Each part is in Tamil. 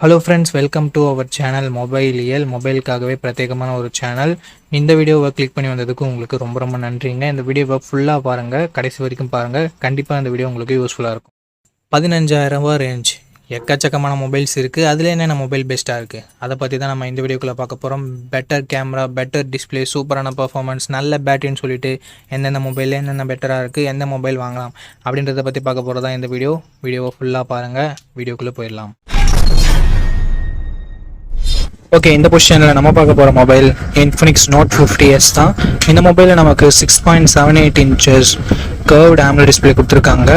Hello friends welcome to our channel mobile இயல் மொபைலுக்காகவே பிரத்யேகமான ஒரு சேனல் இந்த வீடியோவை கிளிக் பண்ணி வந்ததுக்கு உங்களுக்கு ரொம்ப ரொம்ப நன்றிங்க. இந்த வீடியோவை ஃபுல்லாக பாருங்கள் கடைசி வரைக்கும் பாருங்கள் கண்டிப்பாக இந்த வீடியோ உங்களுக்கு யூஸ்ஃபுல்லாக இருக்கும். பதினஞ்சாயிரம் ரூபா ரேஞ்ச் எக்கச்சக்கமான மொபைல்ஸ் இருக்குது அதில் என்னென்ன மொபைல் பெஸ்ட்டாக இருக்குது அதை பற்றி தான் நம்ம இந்த வீடியோக்குள்ளே பார்க்க போகிறோம் பெட்டர் கேமரா பெட்டர் டிஸ்ப்ளே சூப்பரான பர்ஃபார்மன்ஸ் நல்ல பேட்டரின்னு சொல்லிட்டு எந்தெந்த மொபைல் என்னென்ன பெட்டராக இருக்குது எந்த மொபைல் வாங்கலாம் அப்படின்றத பற்றி பார்க்க போகிறதா இந்த வீடியோ. வீடியோவை ஃபுல்லாக பாருங்கள் வீடியோக்குள்ளே போயிடலாம். ஓகே இந்த பொசிஷனில் நம்ம பார்க்க போகிற mobile Infinix note fifty S தான். இந்த மொபைலில் நமக்கு six point seven eight inches curved AMOLED display கொடுத்துருக்காங்க.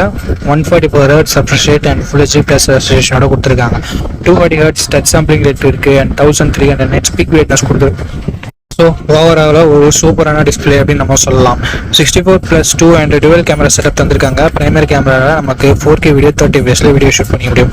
One forty four hertz refresh rate and full HD plus ரெஸ்ட்ரேஷனோட கொடுத்துருக்காங்க. Two forty hertz touch sampling rate இருக்குது and thousand three hundred nits peak brightness கொடுத்துருக்கு ஸோ ஓவராலாக ஒரு சூப்பரான டிஸ்பிளே அப்படின்னு நம்ம சொல்லலாம். Sixty four plus two and dual camera setup தந்திருக்காங்க. பிரைமரி கேமராவில் நமக்கு ஃபோர் கே வீடியோ தேர்ட்டி ஃபேஸில் வீடியோ ஷூட் பண்ணி முடியும்.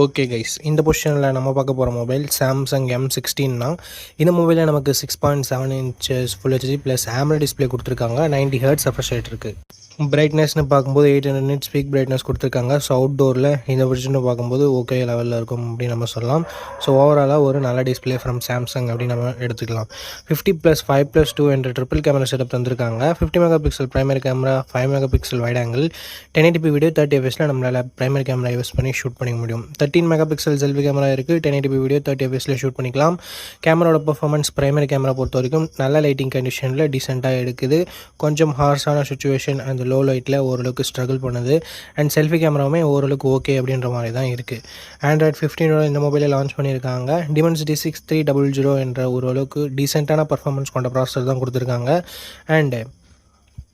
ஓகே கைஸ் இந்த பொசிஷனில் நம்ம பார்க்க போகிற மொபைல் சாம்சங் எம் சிக்ஸ்டீன்னா இந்த மொபைலில் நமக்கு six point seven inches full HD plus AMOLED display கொடுத்துருக்காங்க. நைன்டி ஹர்ட்ஸ் ரெஃப்ரெஷ் இருக்குது பிரைட்னஸ்னு பார்க்கும்போது eight hundred nits peak brightness கொடுத்துருக்காங்க. ஸோ அவுட்டோரில் இந்த பொசிஷனை பார்க்கும்போது ஓகே லெவலில் இருக்கும் அப்படின்னு நம்ம சொல்லலாம். ஸோ ஓவராலாக ஒரு நல்ல டிஸ்பிளே ஃப்ரம் சாம்சங் அப்படின்னு நம்ம எடுத்துக்கலாம். Fifty plus five plus two என்ற ட்ரிபிள் கேமரா செட்டப் தந்திருக்காங்க. Fifty mega pixel primary camera five mega pixel wide angle ten eighty video thirty எஃப்எஸில் நம்மளால் ப்ரைமரி கேமரா யூஸ் பண்ணி ஷூட் பண்ணிக்க முடியும். Thirteen mega pixel selfie camera இருக்குது டென் எயிட்டி வீடியோ தேர்ட்டி எஃப்எஸில் ஷூட் பண்ணிக்கலாம். கேமராவோட பர்ஃபார்மன்ஸ் ப்ரைமரி கேமரா பொறுத்த வரைக்கும் நல்ல லைட்டிங் கண்டிஷனில் டீசெண்டாக எடுக்குது. கொஞ்சம் ஹார்ஷான சுச்சுவேஷன் அந்த லோ லைட்டில் ஓரளவுக்கு ஸ்ட்ரகிள் பண்ணுது. அண்ட் செல்ஃபி கேமராவுமே ஓரளவுக்கு ஓகே அப்படின்ற மாதிரி தான் இருக்குது ஆண்ட்ராய்ட் ஃபிஃப்டீனோட இந்த மொபைலை லான்ச் பண்ணியிருக்காங்க. Dimensity six three double zero என்ற ஓரளவுக்கு டீசெண்டான பர்ஃபார்மன்ஸ் கொண்ட ப்ராசஸர் தான் கொடுத்துருக்காங்க. அண்டு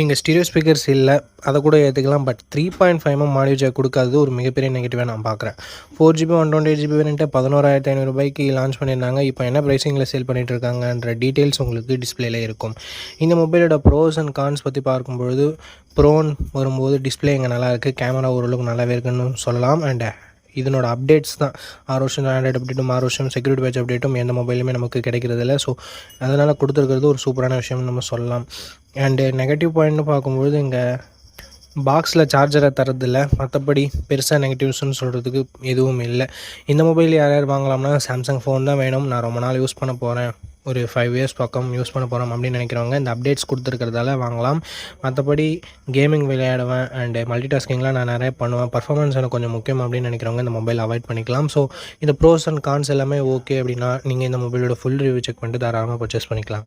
இங்கே ஸ்டீரியோ ஸ்பீக்கர்ஸ் இல்லை அதை கூட ஏற்றுக்கலாம் but three point five M audio jack கொடுக்காதது ஒரு மிகப்பெரிய நெகட்டிவாக நான் பார்க்குறேன் four GB one twenty eight GB வேணுட்டு பதினோராயிரத்தி ஐநூறுபாய்க்கு லான்ச் பண்ணியிருந்தாங்க. இப்போ என்ன ப்ரைஸிங்கில் சேல் பண்ணிட்டு இருக்காங்கன்ற டீட்டெயில்ஸ் உங்களுக்கு டிஸ்பிளேல இருக்கும். இந்த மொபைலோட ப்ரோஸ் அண்ட் கான்ஸ் பற்றி பார்க்கும்பொழுது ப்ரோன் வரும்போது டிஸ்பிளே இங்கே நல்லா இருக்குது கேமரா ஓரளவுக்கு நல்லாவே இருக்குன்னு சொல்லலாம். அண்ட் இதனோட அப்டேட்ஸ் தான். ஆறு வருஷம் ஆண்ட்ராய்டு அப்டேட்டும் ஆறு வருஷம் செக்யூரிட்டி பேட்ச் அப்டேட்டும் எந்த மொபைலுமே நமக்கு கிடைக்கிறது இல்லை ஸோ அதனால் கொடுத்துருக்கிறது ஒரு சூப்பரான விஷயம்னு நம்ம சொல்லலாம். அண்டு நெகட்டிவ் பாயிண்ட்னு பார்க்கும்பொழுது இங்கே பாக்ஸில் சார்ஜரை தரதில்ல மற்றபடி பெருசாக நெகட்டிவ்ஸ்னு சொல்கிறதுக்கு எதுவும் இல்லை. இந்த மொபைல் யார் யார் வாங்கலாம்னா சாம்சங் ஃபோன் தான் வேணும். நான் ரொம்ப நாள் யூஸ் பண்ண போகிறேன் ஒரு ஃபைவ் இயர்ஸ் பக்கம் யூஸ் பண்ண போகிறோம் அப்படின்னு நினைக்கிறவங்க இந்த அப்டேட்ஸ் கொடுத்துருக்கிறதால வாங்கலாம். மற்றபடி கேமிங் விளையாடுவேன் அண்டு மல்டி டாஸ்கிங்லாம் நான் நிறைய பண்ணுவேன். பர்ஃபார்மன்ஸ் எனக்கு கொஞ்சம் முக்கியம் அப்படின்னு நினைக்கிறவங்க இந்த மொபைல் அவாய்ட் பண்ணிக்கலாம். ஸோ இந்த ப்ரோஸ் அண்ட் கான்ஸ் எல்லாமே ஓகே அப்படின்னா நீங்கள் இந்த மொபைலோட ஃபுல் ரிவ்யூ செக் பண்ணிட்டு தாராளமாக பர்ச்சேஸ் பண்ணிக்கலாம்.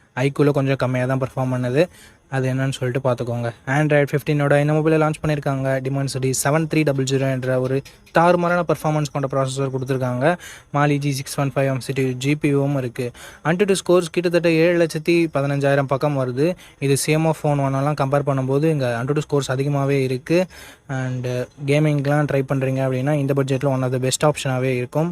ஐக்குள்ளே கொஞ்சம் கம்மியாக தான் பர்ஃபார்ம் பண்ணுது. அது என்னன்னு சொல்லிட்டு பார்த்துக்கோங்க ஆண்ட்ராய்ட் ஃபிஃப்டீனோட இந்த மொபைலில் லான்ச் பண்ணியிருக்காங்க Dimensity seven three double zero என்ற ஒரு தாறுமாறான பர்ஃபார்மன்ஸ் கொண்ட ப்ராசஸர் கொடுத்துருக்காங்க. Mali G six one five M city ஜிபியூவும் இருக்குது அன்டு ஸ்கோர்ஸ் கிட்டத்தட்ட ஏழு லட்சத்தி பதினஞ்சாயிரம் பக்கம் வருது. இது சேமோ ஃபோன் ஒன்னெல்லாம் கம்பேர் பண்ணும்போது இங்கே அன்டு ஸ்கோர்ஸ் அதிகமாகவே இருக்குது அண்டு கேமிங்லாம் ட்ரை பண்ணுறீங்க அப்படின்னா இந்த பட்ஜெட்டில் ஒன் ஆஃப் த பெஸ்ட் ஆப்ஷனாகவே இருக்கும்.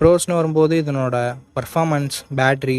ப்ரோஸ்னு வரும்போது இதனோட பர்ஃபார்மன்ஸ் பேட்ரி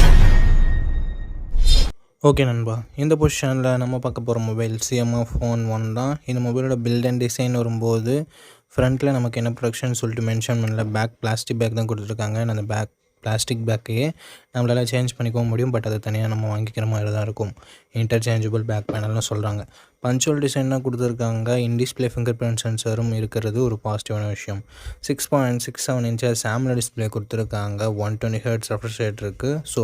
ஓகே நண்பா. இந்த பொசிஷனில் நம்ம பார்க்க போகிற மொபைல் சிஎம்ஆ ஃபோன் ஒன் தான். இந்த மொபைலோட பில்ட் அண்ட் டிசைன் வரும்போது ஃப்ரண்ட்டில் நமக்கு என்ன ப்ரொடக்ஷன் சொல்லிட்டு மென்ஷன் பண்ணல. பேக் பிளாஸ்டிக் பேக் தான் கொடுத்துருக்காங்க. அந்த பேக் பிளாஸ்டிக் பேக்கையே நம்மளால் சேஞ்ச் பண்ணிக்கவும் முடியும். பட் அதை தனியாக நம்ம வாங்கிக்கிற மாதிரி தான் இருக்கும் இன்டர்சேஞ்சபிள் பேக் பேனல்னு சொல்கிறாங்க பஞ்சுவல் டிசைனாக கொடுத்துருக்காங்க. இன்டிஸ்பிளே ஃபிங்கர் பிரிண்ட் சென்சரும் இருக்கிறது ஒரு பாசிட்டிவான விஷயம். Six point six seven inches சாம்ல display கொடுத்துருக்காங்க. ஒன் டுவெண்ட்டி ஹெர்ட்ஸ் ரெஃப்ரெஷ் இருக்குது ஸோ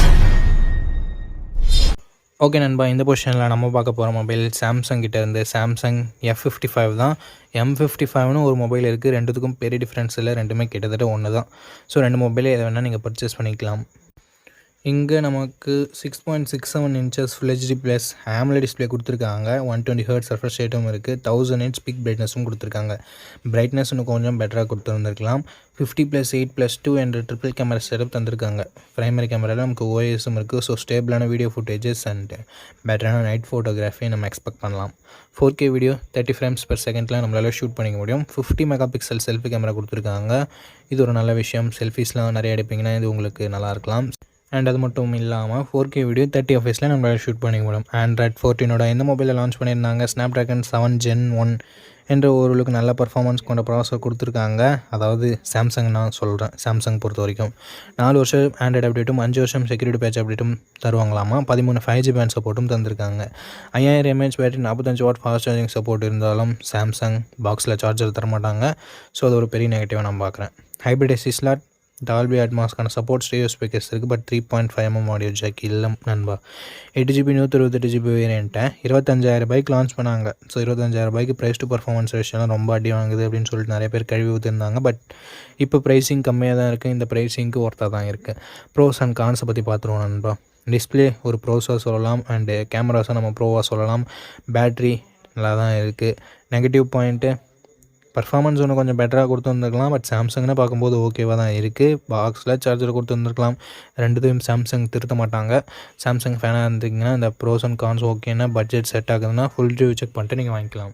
ஓகே நண்பா இந்த பொசிஷனில் நம்ம பார்க்க போகிற மொபைல் சாம்சங் கிட்ட இருந்து சாம்சங் எஃப் ஃபிஃப்டி ஃபைவ் தான். எம் ஃபிஃப்டி ஃபைவ்னு ஒரு மொபைல் இருக்குது ரெண்டுத்துக்கும் பெரிய டிஃப்ரென்ஸ் இல்லை. ரெண்டுமே கிட்டத்தட்ட ஒன்று தான் ஸோ ரெண்டு மொபைலே எதை வேணால் நீங்கள் பர்ச்சேஸ் பண்ணிக்கலாம். இங்கே நமக்கு six point six seven inches full HD plus AMOLED display கொடுத்துருக்காங்க. ஒன் டுவெண்ட்டி ஹர்ட் சர்ஃபர் ரேட்டும் இருக்குது தௌசண்ட் எயிட் ஸ்பீக் பிரைட்னஸும் கொடுத்துருக்காங்க. பிரைட்னஸ் இன்னும் கொஞ்சம் பெட்டராக கொடுத்துருந்துருக்கலாம். Fifty plus eight plus two என்ற ட்ரிபிள் கேமரா செட்டப் தந்திருக்காங்க. ப்ரைமரி கேமராவில் நமக்கு ஓஎஸும் இருக்குது ஸோ ஸ்டேபிளான வீடியோ ஃபுட்டேஜஸ் அண்ட் பெட்டரான நைட் ஃபோட்டோகிராஃபி நம்ம எக்ஸ்பெக்ட் பண்ணலாம். Four K video thirty frames per செகண்டில் நம்மளால ஷூட் பண்ணிக்க முடியும். Fifty mega pixel selfie camera கொடுத்துருக்காங்க. இது ஒரு நல்ல விஷயம். செல்ஃபிஸ்லாம் நிறைய எடுப்பீங்கன்னா இது உங்களுக்கு நல்லா இருக்கலாம். அண்ட் அது மட்டும் இல்லாமல் ஃபோர் கே வீடியோ தேர்ட்டி எஃப்எஸில் நம்ம ஷூட் பண்ணிக்க முடியும். ஆண்ட்ராய்ட் ஃபோர்டீனோட எந்த மொபைலில் லான்ச் பண்ணியிருந்தாங்க. Snapdragon seven gen one என்ற ஓரளவுக்கு நல்ல பர்ஃபார்மன்ஸ் கொண்ட ப்ராசர் கொடுத்துருக்காங்க. அதாவது சாம்சங் நான் சொல்கிறேன் சாம்சங் பொறுத்த வரைக்கும். நாலு வருஷம் ஆண்ட்ராய்டு அப்டேட்டும் அஞ்சு வருஷம் செக்யூரிட்டி பேட்ச் அப்டேட்டும் தருவாங்களாமா? பதிமூணு ஃபைவ் ஜி பேண்ட் சப்போர்ட்டும் தந்திருக்காங்க. ஐயாயிரம் எம்ஏஹெச் பேட்டரி நாற்பத்தஞ்சு வாட் ஃபாஸ்ட் சார்ஜிங் சப்போர்ட் இருந்தாலும் சாம்சங் பாக்ஸில் சார்ஜர் தரமாட்டாங்க. ஸோ அது ஒரு பெரிய நெகட்டிவாக நான் பார்க்குறேன். ஹைப்ரிட் எஸ்சி ஸ்லாட் டால்பி அட்மாஸ்க்கான சப்போர்ட் ஸ்டேடியோ ஸ்பீக்கர்ஸ் இருக்குது but three point five mm audio jack இல்லை நண்பா. எட்டு ஜிபி நூற்றி இருபத்தெட்டு ஜிபி வேரியண்ட்டை இருபத்தஞ்சாயிரம் பைக் லான்ச் பண்ணாங்க. ஸோ இருபத்தஞ்சாயிரம் பைக்கு ப்ரைஸ் டு பர்ஃபார்மன்ஸ் ரேஷியோலாம் ரொம்ப அடி வாங்குது அப்படின்னு சொல்லிட்டு நிறைய பேர் கழுவி ஊற்றிருந்தாங்க பட் இப்போ ப்ரைஸிங் கம்மியாக தான் இருக்குது இந்த ப்ரைஸிங்க்கு ஒர்த்தாக தான் இருக்குது ப்ரோஸ் அண்ட் கான்ஸை பற்றி பார்த்துருவோம் நண்பா. டிஸ்பிளே ஒரு ப்ரோஸாக சொல்லலாம் அண்டு கேமராஸை நம்ம ப்ரோவாக சொல்லலாம். பேட்ரி நல்லா தான் இருக்குது நெகட்டிவ் பாயிண்ட்டு பர்ஃபார்மன்ஸ் ஒன்று கொஞ்சம் பெட்டராக கொடுத்துருந்துருக்கலாம் பட் சாம்சங்னு பார்க்கும்போது ஓகேவாக தான் இருக்குது பாக்ஸில் சார்ஜர் கொடுத்துருந்துருக்கலாம் ரெண்டுத்தையும் சாம்சங் திருத்த மாட்டாங்க. சாம்சங் ஃபேனாக இருந்தீங்கன்னா இந்த ப்ரோஸ் அண்ட் கான்ஸ் ஓகேன்னா பட்ஜெட் செட் ஆகுதுன்னா ஃபுல் ரிவ்யூ செக் பண்ணிட்டு நீங்கள் வாங்கிக்கலாம்.